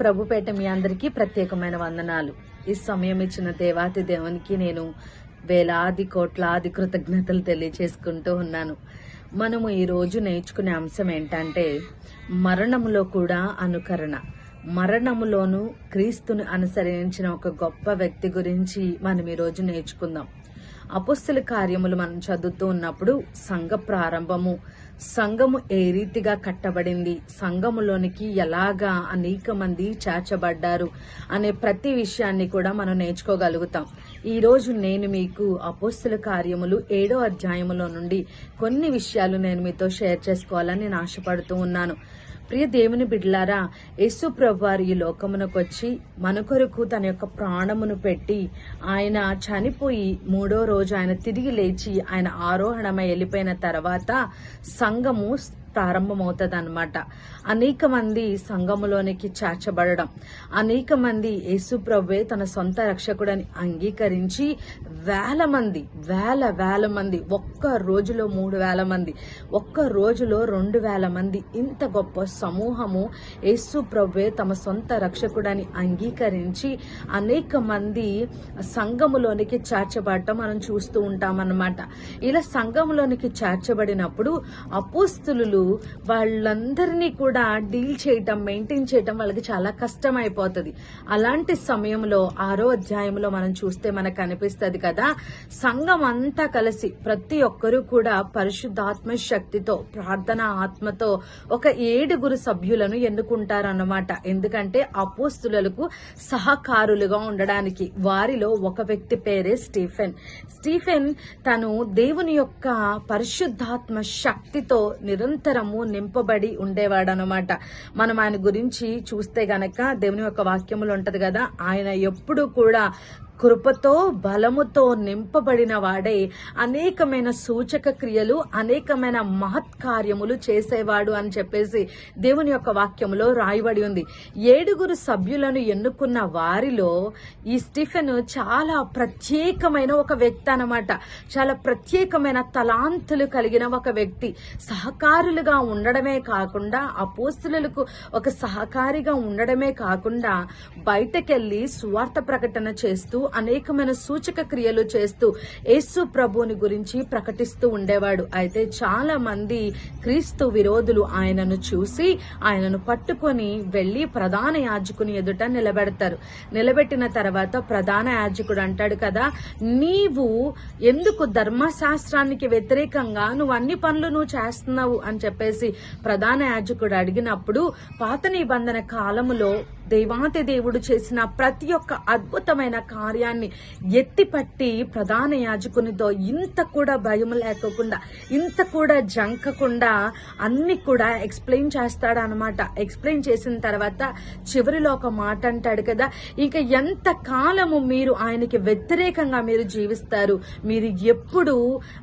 ప్రభుపేట మీ అందరికీ ప్రత్యేకమైన వందనాలు. ఈ సమయం ఇచ్చిన దేవాతి దేవునికి నేను వేలాది కోట్లాది కృతజ్ఞతలు తెలియచేసుకుంటూ ఉన్నాను. మనము ఈ రోజు నేర్చుకునే అంశం ఏంటంటే మరణములో కూడా అనుకరణ. మరణములోను క్రీస్తును అనుసరించిన ఒక గొప్ప వ్యక్తి గురించి మనం ఈ రోజు నేర్చుకుందాం. అపస్తుల కార్యములు మనం చదువుతూ ఉన్నప్పుడు సంఘ ప్రారంభము. సంఘము ఏ రీతిగా కట్టబడింది? సంఘములోనికి ఎలాగా అనేక మంది చేర్చబడ్డారు అనే ప్రతి విషయాన్ని కూడా మనం నేర్చుకోగలుగుతాం. ఈరోజు నేను మీకు అపోస్తుల కార్యములు ఏడో అధ్యాయములో నుండి కొన్ని విషయాలు నేను మీతో షేర్ చేసుకోవాలని నేను ఆశపడుతూ ఉన్నాను. ప్రియ దేవుని బిడ్లారా యేసు ప్రభువారు ఈ లోకమునకు వచ్చి మన కొరకు తన యొక్క ప్రాణమును పెట్టి ఆయన చనిపోయి మూడో రోజు ఆయన తిరిగి లేచి ఆయన ఆరోహణమై వెళ్ళిపోయిన తర్వాత సంఘము ప్రారంభమవుతుంది అనమాట అనేక మంది సంఘములోనికి చేర్చబడడం అనేక మంది యేసుప్రభువే తన సొంత రక్షకుడని అంగీకరించి వేల మంది వేల వేల మంది ఒక్క రోజులో మూడు వేల మంది ఒక్క రోజులో రెండు వేల మంది ఇంత గొప్ప సమూహము యేసు ప్రభువే తమ సొంత రక్షకుడని అంగీకరించి అనేక మంది సంఘములోనికి చేర్చబడటం మనం చూస్తూ ఉంటామన్నమాట. ఇలా సంఘములోనికి చేర్చబడినప్పుడు అపోస్తులు వాళ్ళందరినీ కూడా డీల్ చేయటం మెయింటైన్ చేయటం వాళ్ళకి చాలా కష్టం అయిపోతుంది అలాంటి సమయంలో ఆరో అధ్యాయంలో మనం చూస్తే మనకు అనిపిస్తుంది కదా సంఘం అంతా కలిసి ప్రతి ఒక్కరూ కూడా పరిశుద్ధాత్మ శక్తితో ప్రార్థన ఆత్మతో ఒక ఏడుగురు సభ్యులను ఎన్నుకుంటారన్నమాట. ఎందుకంటే అపోస్తులకు సహకారులుగా ఉండడానికి వారిలో ఒక వ్యక్తి పేరే స్టీఫెన్. స్టీఫెన్ తను దేవుని యొక్క పరిశుద్ధాత్మ శక్తితో నిరంతరం నిరంతరము నింపబడి ఉండేవాడనమాట మనం ఆయన గురించి చూస్తే గనక దేవుని యొక్క వాక్యములు ఉంటది కదా ఆయన ఎప్పుడు కూడా కృపతో బలముతో నింపబడిన వాడే. అనేకమైన సూచక క్రియలు అనేకమైన మహత్కార్యములు చేసేవాడు అని చెప్పేసి దేవుని యొక్క వాక్యములో రాయబడి ఉంది. ఏడుగురు సభ్యులను ఎన్నుకున్న వారిలో ఈ స్టిఫెన్ చాలా ప్రత్యేకమైన ఒక వ్యక్తి అనమాట చాలా ప్రత్యేకమైన తలాంతులు కలిగిన ఒక వ్యక్తి. సహకారులుగా ఉండడమే కాకుండా అపోస్తులకు ఒక సహకారిగా ఉండడమే కాకుండా బయటకెళ్ళి సువార్త ప్రకటన చేస్తూ అనేకమైన సూచక క్రియలు చేస్తూ యేసు ప్రభుని గురించి ప్రకటిస్తూ ఉండేవాడు. అయితే చాలా మంది క్రీస్తు విరోధులు ఆయనను చూసి ఆయనను పట్టుకొని వెళ్ళి ప్రధాన యాజకుని ఎదుట నిలబెడతారు. నిలబెట్టిన తర్వాత ప్రధాన యాజకుడు అంటాడు కదా నీవు ఎందుకు ధర్మశాస్త్రానికి వ్యతిరేకంగా నువ్వు అన్ని పనులు నువ్వు చేస్తున్నావు? అని చెప్పేసి ప్రధాన యాజకుడు అడిగినప్పుడు పాత నిబంధన కాలములో దేవాతి దేవుడు చేసిన ప్రతి ఒక్క అద్భుతమైన కార్యాన్ని ఎత్తిపట్టి ప్రధాన యాజకునితో ఇంత కూడా భయం లేకోకుండా ఇంత కూడా జంకకుండా అన్ని కూడా ఎక్స్ప్లెయిన్ చేస్తాడు అనమాట ఎక్స్ప్లెయిన్ చేసిన తర్వాత చివరిలో ఒక మాట అంటాడు కదా ఇంకా ఎంత కాలము మీరు ఆయనకి వ్యతిరేకంగా మీరు జీవిస్తారు మీరు ఎప్పుడు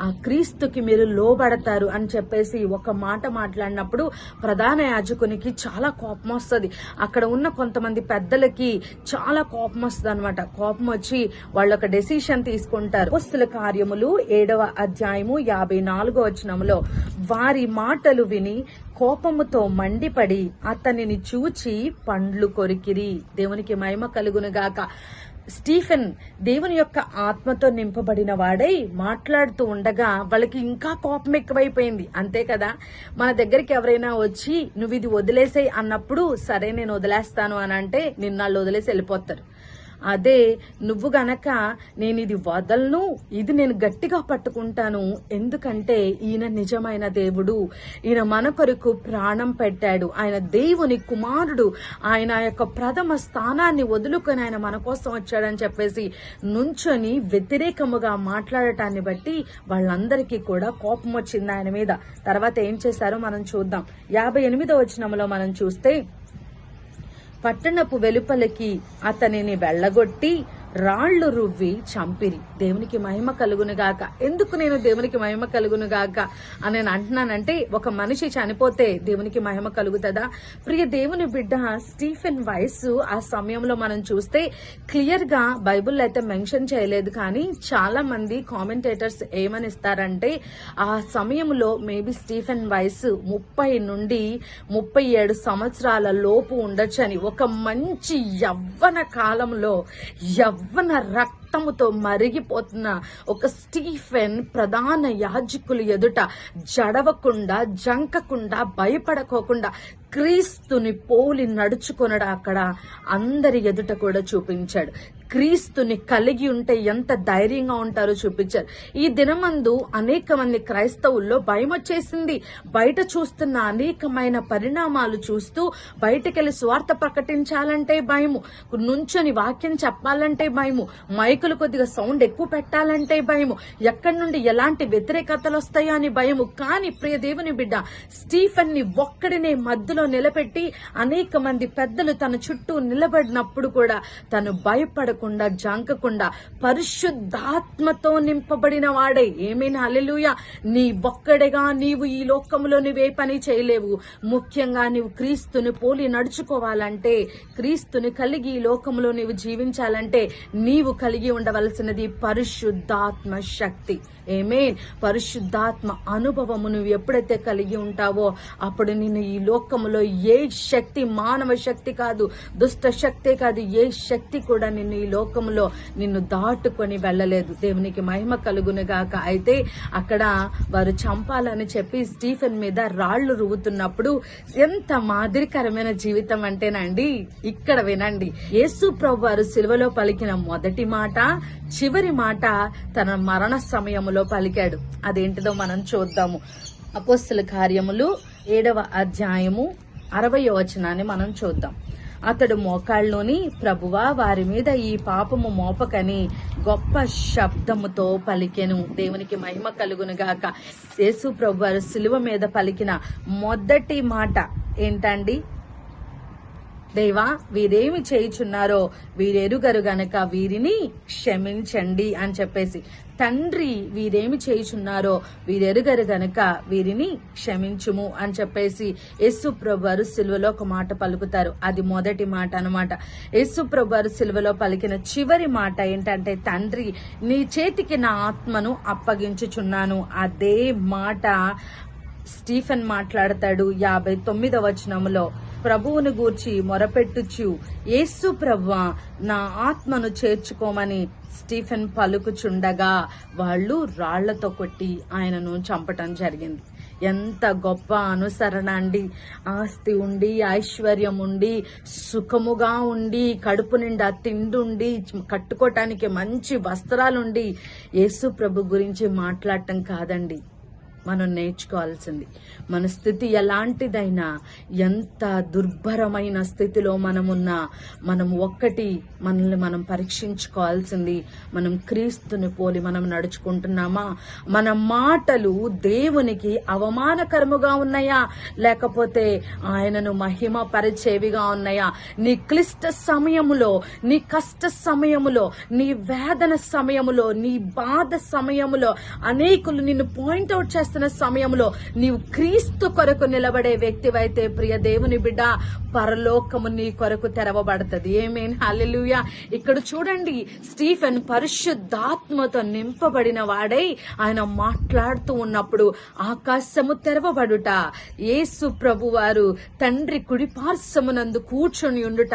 ఆ క్రీస్తుకి మీరు లోబడతారు అని చెప్పేసి ఒక మాట మాట్లాడినప్పుడు ప్రధాన యాజకునికి చాలా కోపం వస్తుంది. అక్కడ ఉన్న కొంత కొంతమంది పెద్దలకి చాలా కోపం వస్తుంది అనమాట కోపం వచ్చి వాళ్ళు ఒక డెసిషన్ తీసుకుంటారు. వస్తుల కార్యములు ఏడవ అధ్యాయము యాభై నాలుగో వచనములో వారి మాటలు విని కోపముతో మండిపడి అతనిని చూచి పండ్లు కొరికిరి. దేవునికి మహిమ కలుగునుగాక. స్టీఫెన్ దేవుని యొక్క ఆత్మతో నింపబడిన వాడై మాట్లాడుతూ ఉండగా వాళ్ళకి ఇంకా కోపం ఎక్కువైపోయింది. అంతే కదా? మన దగ్గరికి ఎవరైనా వచ్చి నువ్వు ఇది వదిలేసాయి అన్నప్పుడు సరే నేను వదిలేస్తాను అని అంటే నిన్నాళ్ళు వదిలేసి వెళ్ళిపోతారు. అదే నువ్వు గనక నేను ఇది వదలను ఇది నేను గట్టిగా పట్టుకుంటాను. ఎందుకంటే ఈయన నిజమైన దేవుడు. ఈయన మన కొరకు ప్రాణం పెట్టాడు. ఆయన దేవుని కుమారుడు. ఆయన యొక్క ప్రథమ స్థానాన్ని వదులుకొని ఆయన మన కోసం వచ్చాడని చెప్పేసి నుంచొని వ్యతిరేకముగా మాట్లాడటాన్ని బట్టి వాళ్ళందరికీ కూడా కోపం వచ్చింది ఆయన మీద. తర్వాత ఏం చేశారో మనం చూద్దాం. యాభై ఎనిమిదో వచనంలో మనం చూస్తే పట్టణపు వెలుపలికి అతనిని వెళ్ళగొట్టి రాళ్ళు రువ్వి చంపిరి. దేవునికి మహిమ కలుగునుగాక ఎందుకు నేను దేవునికి మహిమ కలుగునుగాక అని నేను అంటున్నానంటే ఒక మనిషి చనిపోతే దేవునికి మహిమ కలుగుతుందా? ప్రియ దేవుని బిడ్డ స్టీఫెన్ వయస్సు ఆ సమయంలో మనం చూస్తే క్లియర్గా బైబుల్ అయితే మెన్షన్ చేయలేదు. కానీ చాలా మంది కామెంటేటర్స్ ఏమనిస్తారంటే ఆ సమయంలో మేబీ స్టీఫెన్ వయస్సు ముప్పై నుండి ముప్పై ఏడు సంవత్సరాల లోపు ఉండొచ్చని. ఒక మంచి యవ్వన కాలంలో యవ్వన రక్తముతో మరిగిపోతున్న ఒక స్టీఫెన్ ప్రధాన యాజకులు ఎదుట జడవకుండా జంకకుండా భయపడకోకుండా క్రీస్తుని పోలి నడుచుకొనడా అక్కడ. అందరి ఎదుట కూడా చూపించాడు. క్రీస్తుని కలిగి ఉంటే ఎంత ధైర్యంగా ఉంటారో చూపించారు. ఈ దినమందు అనేక మంది క్రైస్తవుల్లో భయం వచ్చేసింది. బయట చూస్తున్న అనేకమైన పరిణామాలు చూస్తూ బయటకెళ్ళి స్వార్థ ప్రకటించాలంటే భయము. నుంచొని వాక్యం చెప్పాలంటే భయము. మైకులు కొద్దిగా సౌండ్ ఎక్కువ పెట్టాలంటే భయము. ఎక్కడి నుండి ఎలాంటి వ్యతిరేకతలు వస్తాయో అని భయము. కానీ ప్రియ దేవుని బిడ్డ స్టీఫన్ని ఒక్కడినే మధ్యలో నిలబెట్టి అనేక మంది పెద్దలు తన చుట్టూ నిలబడినప్పుడు కూడా తను భయపడకుండా జాంకకుండా పరిశుద్ధాత్మతో నింపబడిన వాడే. ఏమైనా అలెలుయ నీ బొక్కడగా నీవు ఈ లోకంలో నువ్వే పని చేయలేవు. ముఖ్యంగా నీవు క్రీస్తుని పోలి నడుచుకోవాలంటే క్రీస్తుని కలిగి ఈ లోకంలో నీవు జీవించాలంటే నీవు కలిగి ఉండవలసినది పరిశుద్ధాత్మ శక్తి. ఏమేన్ పరిశుద్ధాత్మ అనుభవము నువ్వు ఎప్పుడైతే కలిగి ఉంటావో అప్పుడు నేను ఈ లోకములో ఏ శక్తి మానవ శక్తి కాదు దుష్ట శక్తే కాదు ఏ శక్తి కూడా నిన్ను ఈ లోకములో నిన్ను దాటుకొని వెళ్ళలేదు. దేవునికి మహిమ కలుగునుగాక అయితే అక్కడ వారు చంపాలని చెప్పి స్టీఫెన్ మీద రాళ్ళు రువ్వుతున్నప్పుడు ఎంత మాదిరికరమైన జీవితం అంటేనండి ఇక్కడ వినండి. యేసు ప్రభు వారు సిలువలో పలికిన మొదటి మాట చివరి మాట తన మరణ సమయములో పలికాడు. అదేంటిదో మనం చూద్దాము. అపోస్తుల కార్యములు ఏడవ అధ్యాయము అరవయో వచనాన్ని మనం చూద్దాం. అతడు మోకాళ్ళలోని ప్రభువా వారి మీద ఈ పాపము మోపకని గొప్ప శబ్దముతో పలికెను. దేవునికి మహిమ కలుగును గాక. యేసు ప్రభు వారు సిలువ మీద పలికిన మొదటి మాట ఏంటండి? దేవా వీరేమి చేయుచున్నారో వీరెరుగరు గనక వీరిని క్షమించండి అని చెప్పేసి. తండ్రి వీరేమి చేయుచున్నారో వీరెరుగరు గనక వీరిని క్షమించుము అని చెప్పేసి యేసు ప్రభువారు సిలువలో ఒక మాట పలుకుతారు. అది మొదటి మాట అనమాట యేసు ప్రభువారు సిలువలో పలికిన చివరి మాట ఏంటంటే తండ్రి నీ చేతికి నా ఆత్మను అప్పగించుచున్నాను. అదే మాట స్టీఫెన్ మాట్లాడతాడు యాభై తొమ్మిదవ వచనములో ప్రభువును గూర్చి మొరపెట్టుచు యేసు ప్రవ్వ నా ఆత్మను చేర్చుకోమని స్టీఫెన్ పలుకుచుండగా వాళ్ళు రాళ్ళతో కొట్టి ఆయనను చంపటం జరిగింది. ఎంత గొప్ప అనుసరణ అండి. ఆస్తి ఉండి ఐశ్వర్యం ఉండి సుఖముగా ఉండి కడుపు నిండా తిండుండి కట్టుకోవటానికి మంచి వస్త్రాలుండి యేసు ప్రభు గురించి మాట్లాడటం కాదండి. మనం నేర్చుకోవాల్సింది. మన స్థితి ఎలాంటిదైనా ఎంత దుర్భరమైన స్థితిలో మనమున్నా మనం ఒక్కటి మనల్ని మనం పరీక్షించుకోవాల్సింది మనం క్రీస్తుని పోలి మనం నడుచుకుంటున్నామా? మన మాటలు దేవునికి అవమానకరముగా ఉన్నాయా? లేకపోతే ఆయనను మహిమ పరిచేవిగా ఉన్నాయా? నీ క్లిష్ట సమయములో నీ కష్ట సమయములో నీ వేదన సమయములో నీ బాధ సమయములో అనేకులు నిన్ను పాయింట్అవుట్ చేస్తున్న సమయంలో నీవు క్రీస్తు కొరకు నిలబడే వ్యక్తివైతే ప్రియ దేవుని బిడ్డ పరలోకము నీ కొరకు తెరవబడుతుంది. ఏమేన్ హల్లెలూయా ఇక్కడ చూడండి స్టీఫెన్ పరిశుద్ధాత్మతో నింపబడిన వాడై ఆయన మాట్లాడుతూ ఉన్నప్పుడు ఆకాశము తెరవబడుట యేసు ప్రభు వారు తండ్రి కుడి పార్శ్వమునందు కూర్చొని ఉండుట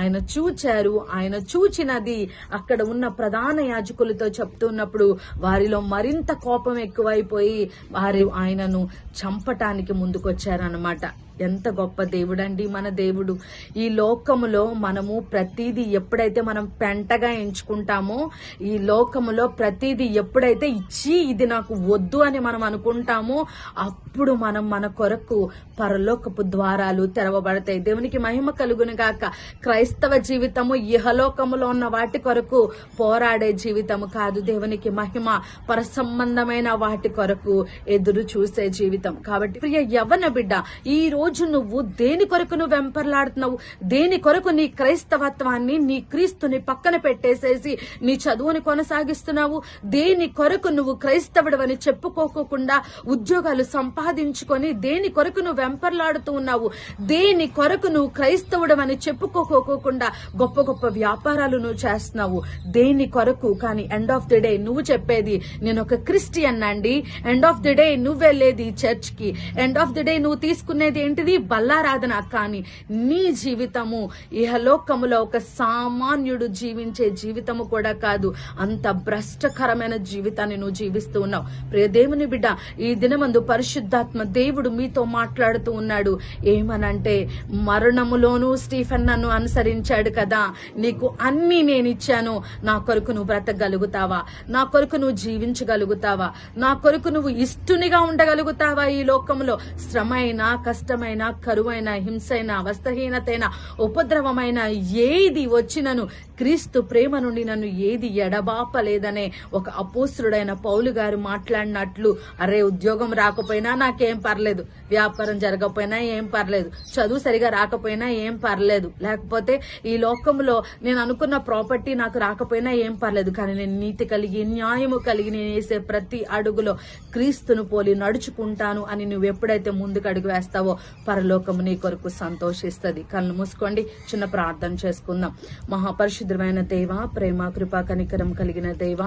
ఆయన చూచారు. ఆయన చూచినది అక్కడ ఉన్న ప్రధాన యాజకులతో చెప్తున్నప్పుడు వారిలో మరింత కోపం ఎక్కువైపోయి వారు ఆయనను చంపటానికి ముందుకొచ్చారనమాట ఎంత గొప్ప దేవుడండి మన దేవుడు. ఈ లోకములో మనము ప్రతిదీ ఎప్పుడైతే మనం పెంటగా ఎంచుకుంటామో ఈ లోకములో ప్రతిదీ ఎప్పుడైతే ఇచ్చి ఇది నాకు వద్దు అని మనం అనుకుంటామో అప్పుడు మనం మన కొరకు పరలోకపు ద్వారాలు తెరవబడతాయి. దేవునికి మహిమ కలుగును గాక. క్రైస్తవ జీవితము ఇహలోకములో ఉన్న వాటి కొరకు పోరాడే జీవితము కాదు. దేవునికి మహిమ పరసంబంధమైన వాటి కొరకు ఎదురు చూసే జీవితం. కాబట్టి ప్రియ యవన బిడ్డ ఈ రోజు రోజు నువ్వు దేని కొరకు నువ్వు వెంపర్లాడుతున్నావు? దేని కొరకు నీ క్రైస్తవత్వాన్ని నీ క్రీస్తుని పక్కన పెట్టేసేసి నీ చదువుని కొనసాగిస్తున్నావు? దేని కొరకు నువ్వు క్రైస్తవుడు అని చెప్పుకోకుండా ఉద్యోగాలు సంపాదించుకొని దేని కొరకు నువ్వు వెంపర్లాడుతూ ఉన్నావు? దేని కొరకు నువ్వు క్రైస్తవుడు అని చెప్పుకోకోకుండా గొప్ప గొప్ప వ్యాపారాలు నువ్వు చేస్తున్నావు? దేని కొరకు? కానీ ఎండ్ ఆఫ్ ది డే నువ్వు చెప్పేది నేను ఒక క్రిస్టియన్ అండి. ఎండ్ ఆఫ్ ది డే నువ్వు వెళ్ళేది చర్చ్కి ఎండ్ ఆఫ్ ది డే నువ్వు తీసుకునేది ఏంటిది? బల్లారాధన కానీ నీ జీవితము. ఇహలోకములో ఒక సామాన్యుడు జీవించే జీవితము కూడా కాదు. అంత భ్రష్టకరమైన జీవితాన్ని నువ్వు జీవిస్తూ ఉన్నావు. ప్రియ దేవుని బిడ్డ ఈ దినమందు పరిశుద్ధాత్మ దేవుడు మీతో మాట్లాడుతూ ఉన్నాడు. ఏమనంటే మరణములోనూ స్టీఫెన్ నన్ను అనుసరించాడు కదా. నీకు అన్ని నేను ఇచ్చాను. నా కొరకు నువ్వు బ్రతకగలుగుతావా? నా కొరకు నువ్వు జీవించగలుగుతావా? నా కొరకు నువ్వు ఇష్టునిగా ఉండగలుగుతావా ఈ లోకంలో శ్రమైన కష్టమైన కరువైన హింసైన అవస్థహీనతైన ఉపద్రవమైన ఏది వచ్చినను క్రీస్తు ప్రేమ నుండి నన్ను ఏది ఎడబాపలేదనే ఒక అపోస్తుడైన పౌలు గారు మాట్లాడినట్లు అరే ఉద్యోగం రాకపోయినా నాకేం పర్లేదు. వ్యాపారం జరగకపోయినా ఏం పర్లేదు. చదువు సరిగా రాకపోయినా ఏం పర్లేదు. లేకపోతే ఈ లోకంలో నేను అనుకున్న ప్రాపర్టీ నాకు రాకపోయినా ఏం పర్లేదు. కానీ నేను నీతి కలిగి న్యాయము కలిగి నేను వేసే ప్రతి అడుగులో క్రీస్తును పోలి నడుచుకుంటాను అని నువ్వు ఎప్పుడైతే ముందుకు అడుగు వేస్తావో పరలోకము నీ కొరకు సంతోషిస్తుంది. కళ్ళు మూసుకోండి. చిన్న ప్రార్థన చేసుకుందాం. పరిశుద్ధమైన దేవ ప్రేమ కృపా కనికరం కలిగిన దేవ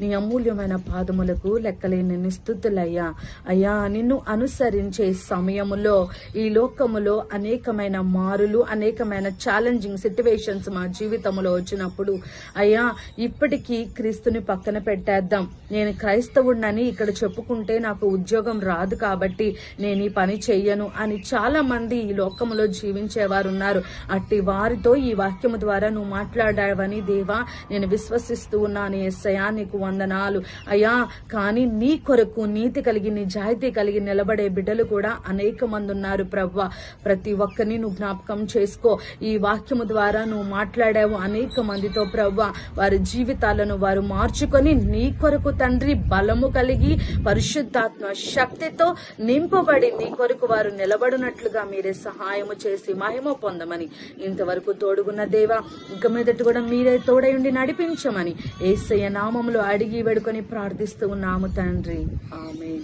నీ అమూల్యమైన పాదములకు లెక్కలేని నిస్తుతులయ్యా. అయ్యా నిన్ను అనుసరించే సమయములో ఈ లోకములో అనేకమైన మారులు అనేకమైన ఛాలెంజింగ్ సిట్యువేషన్స్ మా జీవితంలో వచ్చినప్పుడు అయ్యా ఇప్పటికీ క్రీస్తుని పక్కన పెట్టేద్దాం. నేను క్రైస్తవుడినని ఇక్కడ చెప్పుకుంటే నాకు ఉద్యోగం రాదు కాబట్టి నేను ఈ పని చెయ్యను అని చాలా మంది ఈ లోకములో జీవించేవారు ఉన్నారు అట్టి వారితో ఈ వాక్యము ద్వారా నువ్వు మాట్లాడు మాట్లాడావని దేవా నేను విశ్వసిస్తూ ఉన్నాను. ఎస్సయా నీకు వందనాలు. అయ్యా కానీ నీ కొరకు నీతి కలిగి నిజాయితీ కలిగి నిలబడే బిడ్డలు కూడా అనేక మంది ఉన్నారు ప్రవ్వ. ప్రతి ఒక్కరిని నువ్వు జ్ఞాపకం చేసుకో. ఈ వాక్యము ద్వారా నువ్వు మాట్లాడావు అనేక మందితో ప్రవ్వ. వారి జీవితాలను వారు మార్చుకొని నీ కొరకు తండ్రి బలము కలిగి పరిశుద్ధాత్మ శక్తితో నింపబడి నీ కొరకు వారు నిలబడినట్లుగా మీరే సహాయము చేసి మహిమ పొందమని ఇంతవరకు తోడుగున్న దేవా ఇక మీదట కూడా మీరే తోడై ఉండి నడిపించమని ఏసయ్య నామములో అడిగి వేడుకొని ప్రార్థిస్తూ ఉన్నాము తండ్రి. ఆమె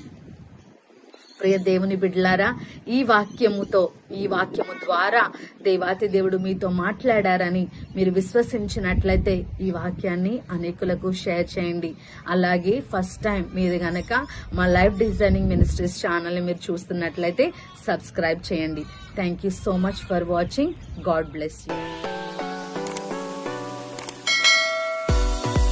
ప్రియ దేవుని బిడ్డలారా ఈ వాక్యముతో ఈ వాక్యము ద్వారా దేవాతి దేవుడు మీతో మాట్లాడారని మీరు విశ్వసించినట్లయితే ఈ వాక్యాన్ని అనేకులకు షేర్ చేయండి. అలాగే ఫస్ట్ టైం మీరు గనక మా లైఫ్ డిజైనింగ్ మినిస్ట్రీస్ ఛానల్ని మీరు చూస్తున్నట్లయితే సబ్స్క్రైబ్ చేయండి. Thank you so much for watching God bless you